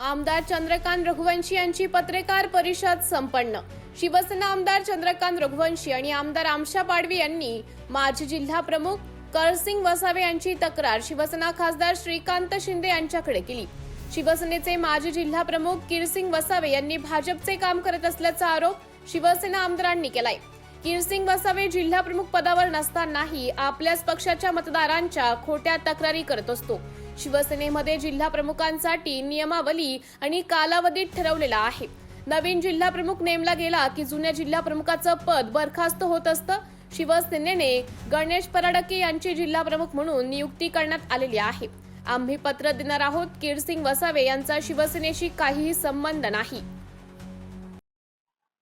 आमदार चंद्रकांत रघुवंशी यांची पत्रकार परिषद संपन्न. शिवसेना आमदार चंद्रकांत रघुवंशी आणि आमदार आमशा पाडवी यांनी माजी जिल्हा प्रमुख करसिंग वसावे यांची तक्रार शिवसेना खासदार श्रीकांत शिंदे यांच्याकडे केली. शिवसेनेचे माजी जिल्हा प्रमुख किरसिंग वसावे यांनी भाजपचे काम करत असल्याचा आरोप शिवसेना आमदारांनी केलाय. किरसिंग वसावे जिल्हा प्रमुख पदावर नसतानाही आपल्याच पक्षाच्या मतदारांच्या खोट्या तक्रारी करत असतो. शिवसेनेमध्ये जिल्हा प्रमुखांसाठी नियमावली आणि कालावधी ठरवलेला आहे. नवीन जिल्हा प्रमुख नेमला गेला की जुन्या जिल्हा प्रमुखाचं पद बरखास्त होत असतं. शिवसेनेने गणेश पराडके यांची जिल्हा प्रमुख म्हणून नियुक्ती करण्यात आलेली आहे. आम्ही पत्र देणार आहोत. किरसिंग वसावे यांचा शिवसेनेशी काहीही संबंध नाही.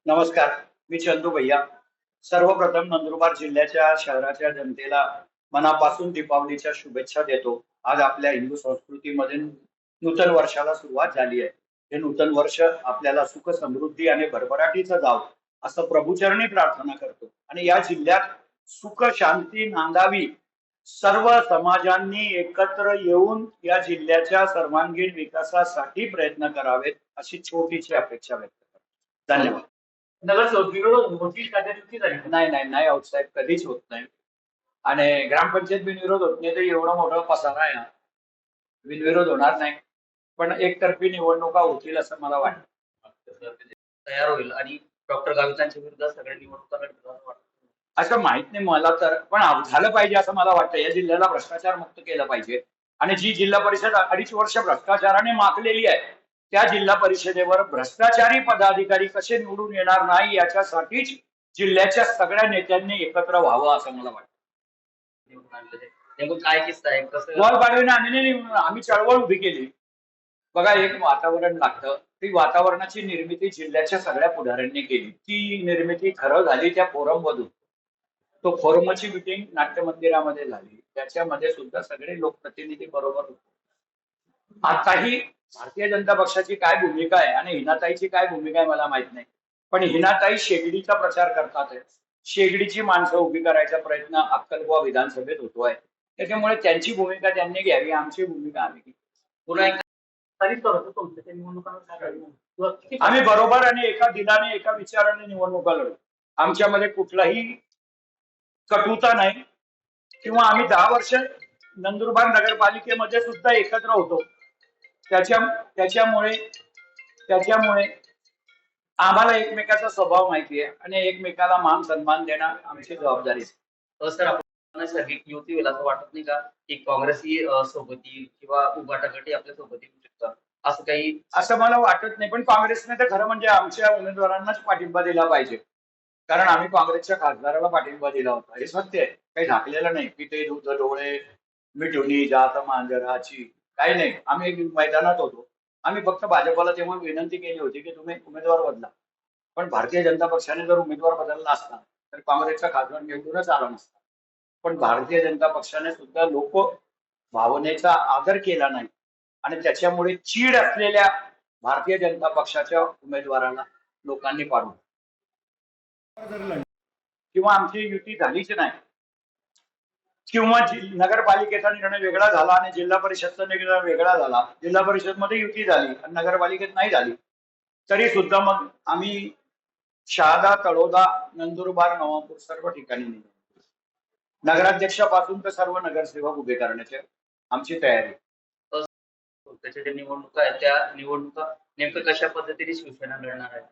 नमस्कार. मी चंदू भैया. सर्वप्रथम नंदुरबार जिल्ह्याच्या शहराच्या जनतेला मनापासून दीपावलीच्या शुभेच्छा देतो. आज आपल्या हिंदू संस्कृतीमध्ये नूतन वर्षाला सुरुवात झाली आहे. हे नूतन वर्ष आपल्याला सुख समृद्धी आणि भरभराटीचं जावं असं प्रभूचरणी प्रार्थना करतो. आणि या जिल्ह्यात सुख शांती नांदावी सर्व समाजांनी एकत्र येऊन या जिल्ह्याच्या सर्वांगीण विकासासाठी प्रयत्न करावेत अशी छोटीशी अपेक्षा व्यक्त करतो. धन्यवाद. नगरसेवक विरोध होतील का त्या चुकी झाली नाही नाही नाही आउटसाईड कधीच होत नाही. आणि ग्रामपंचायत बिनविरोध होत नाही तर एवढं मोठं पसारा आहे. बिनविरोध होणार नाही. पण एकतर्फी निवडणुका होतील असं मला वाटतं. तयार होईल. आणि डॉक्टर गावितांच्या विरुद्ध सगळ्या निवडणुका लढतील असं माहीत नाही मला तर. पण झालं पाहिजे असं मला वाटतं. या जिल्ह्याला भ्रष्टाचार मुक्त केलं पाहिजे. आणि जी जिल्हा परिषद अडीच वर्ष भ्रष्टाचाराने माखलेली आहे त्या जिल्हा परिषदेवर भ्रष्टाचारी पदाधिकारी कसे निवडून येणार नाही याच्यासाठीच जिल्ह्याच्या सगळ्या नेत्यांनी एकत्र व्हावं असं मला वाटतं. निवडून नेमकं काय किस्सा आहे? कसं पाडवीने आम्ही चळवळ उभी केली. बघा एक वातावरण लागतं. ती वातावरणाची निर्मिती जिल्ह्याच्या सगळ्या पुढाऱ्यांनी केली. ती निर्मिती खरं झाली त्या फोरम मधून तो फोरमची मिटिंग नाट्य मंदिरामध्ये झाली. त्याच्यामध्ये सुद्धा सगळे लोकप्रतिनिधी बरोबर होते. आताही भारतीय जनता पक्षाची काय भूमिका आहे आणि हिनाताईची काय भूमिका आहे मला माहीत नाही. पण हिनाताई शेगडीचा प्रचार करतात शेगडीची माणसं उभी करायचा प्रयत्न अक्कलकुवा विधानसभेत होतोय. त्याच्यामुळे त्यांची भूमिका त्यांनी घ्यावी आमची भूमिका आम्ही घ्यावी. पुन्हा आम्ही बरोबर आणि एका दिलाने एका विचाराने निवडणुका लढू. आमच्यामध्ये कुठलाही कटुता नाही. किंवा आम्ही दहा वर्ष नंदुरबार नगरपालिकेमध्ये सुद्धा एकत्र होतो. त्याच्या त्याच्यामुळे त्याच्यामुळे आम्हाला एकमेकाचा स्वभाव माहिती आहे आणि एकमेकाला मान सन्मान देणं आमची जबाबदारी सर आपण युती होईल असं वाटत नाही का? की काँग्रेसही अं, सोबत येईल किंवा उभाटा गटही आपल्यासोबत येऊ शकतात? असं काही असं मला वाटत नाही. पण काँग्रेसने तर खरं म्हणजे आमच्या उमेदवारांनाच पाठिंबा दिला पाहिजे. कारण आम्ही काँग्रेसच्या खासदाराला पाठिंबा दिला होता. हे सत्य आहे. काही झाकलेलं नाही. पिते दूध डोळे मिठुनी जात मांजराची काही नाही. आम्ही मैदानात होतो. आम्ही फक्त भाजपला तेव्हा विनंती केली होती की तुम्ही उमेदवार बदला. पण भारतीय जनता पक्षाने जर उमेदवार बदलला असता तर काँग्रेसचा खासदार निवडूनच आला नसता. पण भारतीय जनता पक्षाने सुद्धा लोक भावनेचा आदर केला नाही. आणि त्याच्यामुळे चीड असलेल्या भारतीय जनता पक्षाच्या उमेदवाराला लोकांनी पाडून किंवा आमची युती झालीच नाही. किंवा नगरपालिकेचा निर्णय वेगळा झाला आणि जिल्हा परिषदचा निर्णय वेगळा झाला. जिल्हा परिषदमध्ये युती झाली आणि नगरपालिकेत नाही झाली. तरी सुद्धा मग आम्ही शहादा तळोदा नंदुरबार नवापूर सर्व ठिकाणी. नगराध्यक्षापासून तर सर्व नगरसेवक उभे करण्याची आमची तयारी. आहे. त्याच्या ज्या निवडणुका आहेत त्या निवडणुका नेमकं कशा पद्धतीने शिवसेना लढणार आहे?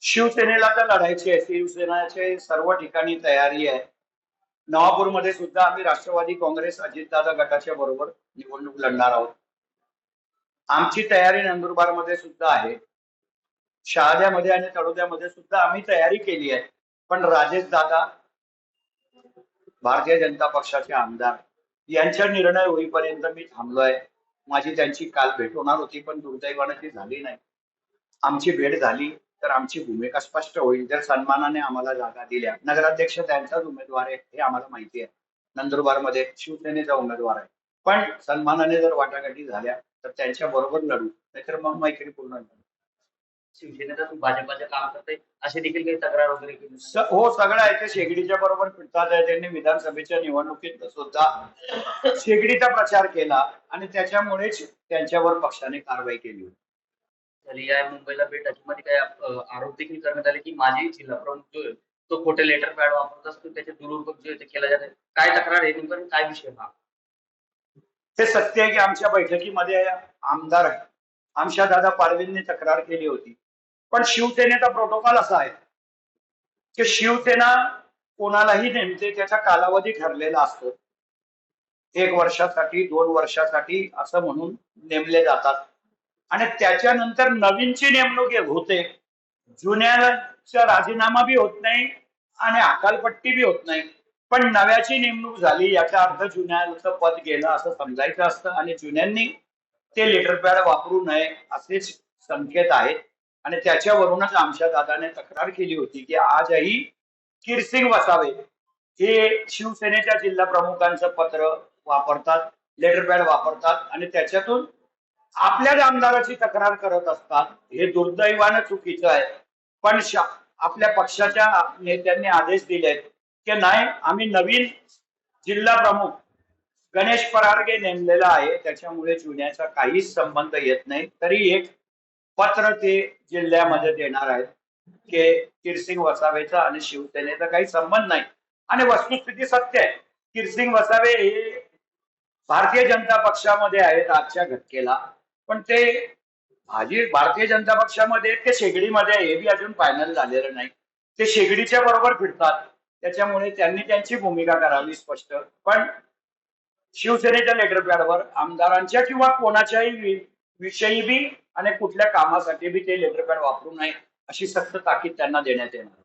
शिवसेनेला तर लढायची आहे. शिवसेनाचे सर्व ठिकाणी तयारी आहे. नवापूरमध्ये सुद्धा आम्ही राष्ट्रवादी काँग्रेस अजितदादा गटाच्या बरोबर निवडणूक लढणार आहोत. आमची तयारी नंदुरबारमध्ये सुद्धा आहे. शहाद्यामध्ये आणि तळोद्यामध्ये सुद्धा आम्ही तयारी केली आहे. पण राजेश दादा भारतीय जनता पक्षाचे आमदार यांचा निर्णय होईपर्यंत मी थांबलोय. माझी त्यांची काल भेट होणार होती पण दुर्दैवानं ती झाली नाही. आमची भेट झाली. तर आमची भूमिका स्पष्ट होईल. जर सन्मानाने आम्हाला जागा दिल्या नगराध्यक्ष त्यांचाच उमेदवार आहे हे आम्हाला माहिती आहे. नंदुरबारमध्ये शिवसेनेचा उमेदवार आहे. पण सन्मानाने जर वाटाघाटी झाल्या तर त्यांच्या बरोबर लढू नाहीतर मग मैत्री पूर्ण लढू शिवसेनेचा तू भाजपाचे काम करते अशी देखील काही तक्रार वगैरे केली हो सगळं आहे. ते शेगडीच्या बरोबर फिरतात आहे. त्यांनी विधानसभेच्या निवडणुकीत सुद्धा शेगडीचा प्रचार केला आणि त्याच्यामुळेच त्यांच्यावर पक्षाने कारवाई केली होती. झाली या मुंबईला भेटमध्ये काय आरोप देखील करण्यात आले की माझे जिल्हा प्रमुख जो आहे तो खोटे लेटर पॅड वापरत असतो. त्याचे दुरुपयोग जे आहे ते केला जाते. काय तक्रार आहे नेमकं काय विषय हा? हे सत्य आहे की आमच्या बैठकीमध्ये आमदार आहे आमच्या दादा पाडवींनी तक्रार केली होती. पण शिवसेनेचा प्रोटोकॉल असा आहे की शिवसेना कोणालाही नेमते त्याचा कालावधी ठरलेला असतो. एक वर्षासाठी दोन वर्षासाठी असं म्हणून नेमले जातात. आणि त्याच्यानंतर नवीनची नेमणूक होते. जुन्याचा राजीनामा बी होत नाही आणि अकालपट्टी बी होत नाही. पण नव्याची नेमणूक झाली याचा अर्थ जुन्याचं पद गेलं असं समजायचं असतं आणि जुन्यांनी ते लेटर पॅड वापरू नये असेच संकेत आहेत. आणि त्याच्यावरूनच आमच्या दादाने तक्रार केली होती की आजही किरसिंग वसावे हे शिवसेनेच्या जिल्हा प्रमुखांचं पत्र वापरतात लेटर पॅड वापरतात आणि त्याच्यातून आपल्याच आमदाराची तक्रार करत असतात. हे दुर्दैवानं चुकीचं आहे. पण आपल्या पक्षाच्या नेत्यांनी आदेश दिलेत की नाही आम्ही नवीन जिल्हा प्रमुख गणेश परारगे नेमलेला आहे. त्याच्यामुळे जुन्याचा काहीच संबंध येत नाही. तरी एक पत्र ते जिल्ह्यामध्ये देणार आहेत की किरसिंग वसावेचा आणि शिवसेनेचा काही संबंध नाही. आणि वस्तुस्थिती सत्य आहे. किरसिंग वसावे हे भारतीय जनता पक्षामध्ये आहेत आजच्या घटकेला. पण ते भाजी भारतीय जनता पक्षामध्ये ते शेगडीमध्ये हे बी अजून फायनल झालेलं नाही. ते शेगडीच्या बरोबर फिरतात. त्याच्यामुळे त्यांनी त्यांची भूमिका करावी स्पष्ट. पण शिवसेनेच्या लेटर पॅडवर आमदारांच्या किंवा कोणाच्याही विषयी बी आणि कुठल्या कामासाठी बी ते लेटर पॅड वापरू नये अशी सक्त ताकीद त्यांना देण्यात येणार.